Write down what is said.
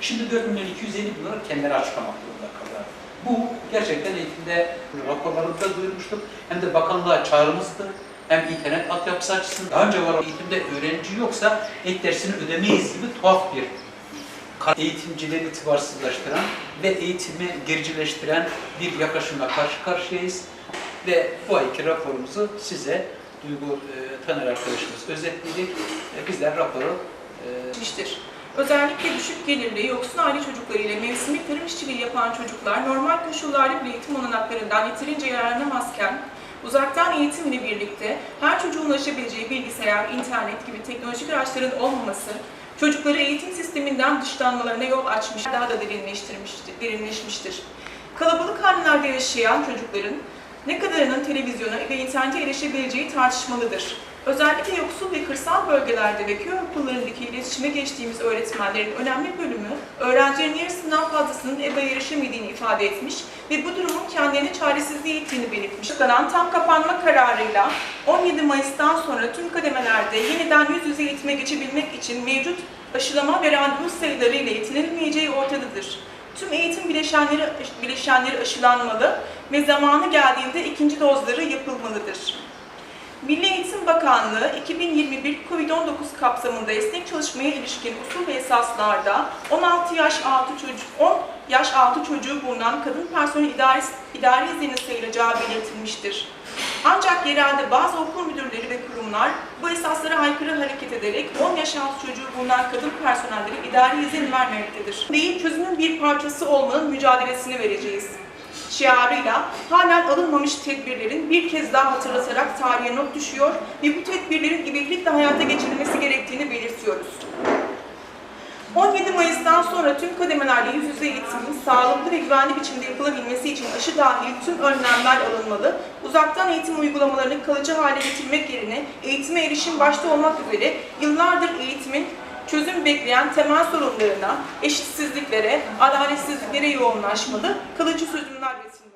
Şimdi 4 milyon 250 bin lira kendileri açıklamak zorunda kalırlar. Bu gerçekten eğitimde raporlarımızda duyurmuştuk. Hem de bakanlığa çağrımızdı. Hem internet altyapısı açısından. Daha önce var eğitimde öğrenci yoksa ek dersini ödemeyiz gibi tuhaf bir eğitimcileri itibarsızlaştıran ve eğitimi gericileştiren bir yaklaşımla karşı karşıyayız. Ve bu ayki raporumuzu size Duygu e, Taner arkadaşımız özetledik. E, bizler raporu e, etmiştir. Özellikle düşük gelirli, yoksul aile çocuklarıyla mevsimlik tarım işçiliği yapan çocuklar normal koşullarda bile eğitim olanaklarından yeterince yararlanamazken, uzaktan eğitim ile birlikte her çocuğun ulaşabileceği bilgisayar, internet gibi teknolojik araçların olmaması, çocukları eğitim sisteminden dışlanmalarına yol açmış, daha da derinleştirmiştir, derinleşmiştir. Kalabalık hanelerde yaşayan çocukların ne kadarının televizyona ve internete erişebileceği tartışmalıdır. Özellikle yoksul ve kırsal bölgelerde ve köy okullarındaki iletişime geçtiğimiz öğretmenlerin önemli bölümü, öğrencilerin yarısından fazlasının EBA'ya erişemediğini ifade etmiş ve bu durumun kendilerine çaresizliği ittiğini belirtmiş. Açıklanan tam kapanma kararıyla 17 Mayıs'tan sonra tüm kademelerde yeniden yüz yüze eğitime geçebilmek için mevcut aşılama ve randevu sayıları ile yetinilmeyeceği ortadadır. Tüm eğitim bileşenleri, bileşenleri aşılanmalı ve zamanı geldiğinde ikinci dozları yapılmalıdır. Milli Eğitim Bakanlığı 2021 COVID-19 kapsamında esnek çalışmaya ilişkin usul ve esaslarda 16 yaş altı çocuk 10 yaş altı çocuğu bulunan kadın personel idari, idari izinin sayılacağı belirtilmiştir. Ancak yerelde bazı okul müdürleri ve kurumlar bu esaslara aykırı hareket ederek 10 yaş altı çocuğu bulunan kadın personellere idari izin vermemektedir. Değil çözümün bir parçası olmanın mücadelesini vereceğiz şiarıyla halen alınmamış tedbirlerin bir kez daha hatırlatarak tarihe not düşüyor ve bu tedbirlerin ivedilikle hayata geçirilmesi gerektiğini belirtiyoruz. 17 Mayıs'tan sonra tüm kademelerde yüz yüze eğitimin sağlıklı ve güvenli biçimde yapılabilmesi için aşı dahil tüm önlemler alınmalı. Uzaktan eğitim uygulamalarını kalıcı hale getirmek yerine eğitime erişim başta olmak üzere yıllardır eğitimin çözüm bekleyen temel sorunlarına, eşitsizliklere, adaletsizliklere yoğunlaşmalı, kalıcı çözümler üretilmelidir.